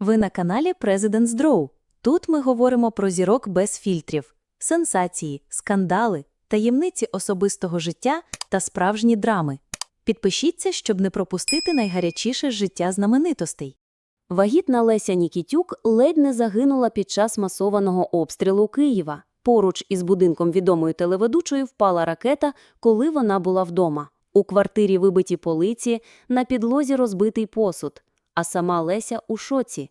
Ви на каналі President's Draw. Тут ми говоримо про зірок без фільтрів, сенсації, скандали, таємниці особистого життя та справжні драми. Підпишіться, щоб не пропустити найгарячіше життя знаменитостей. Вагітна Леся Нікітюк ледь не загинула під час масованого обстрілу Києва. Поруч із будинком відомої телеведучої впала ракета, коли вона була вдома. У квартирі вибиті полиці, на підлозі розбитий посуд, а сама Леся у шоці.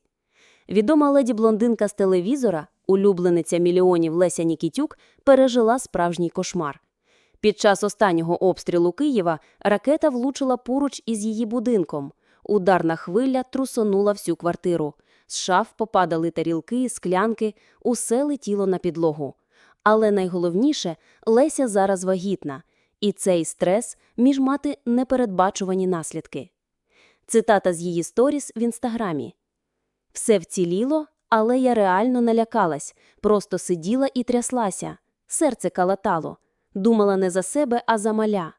Відома леді-блондинка з телевізора, улюблениця мільйонів Леся Нікітюк, пережила справжній кошмар. Під час останнього обстрілу Києва ракета влучила поруч із її будинком. Ударна хвиля трусонула всю квартиру. З шаф попадали тарілки, склянки, усе летіло на підлогу. Але найголовніше Леся зараз вагітна, і цей стрес між мати непередбачувані наслідки. Цитата з її сторіс в інстаграмі. Все вціліло, але я реально налякалась, просто сиділа і тряслася. Серце калатало. Думала не за себе, а за маля.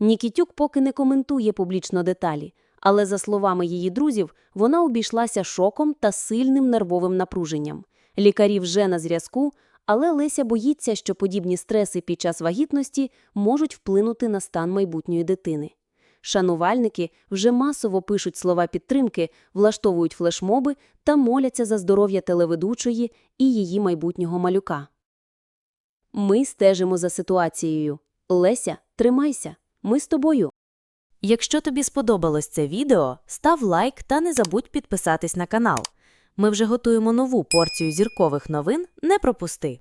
Нікітюк поки не коментує публічно деталі, але, за словами її друзів, вона обійшлася шоком та сильним нервовим напруженням. Лікарі вже на зв'язку, але Леся боїться, що подібні стреси під час вагітності можуть вплинути на стан майбутньої дитини. Шанувальники вже масово пишуть слова підтримки, влаштовують флешмоби та моляться за здоров'я телеведучої і її майбутнього малюка. Ми стежимо за ситуацією. Леся, тримайся. Ми з тобою. Якщо тобі сподобалось це відео, став лайк та не забудь підписатись на канал. Ми вже готуємо нову порцію зіркових новин. Не пропусти!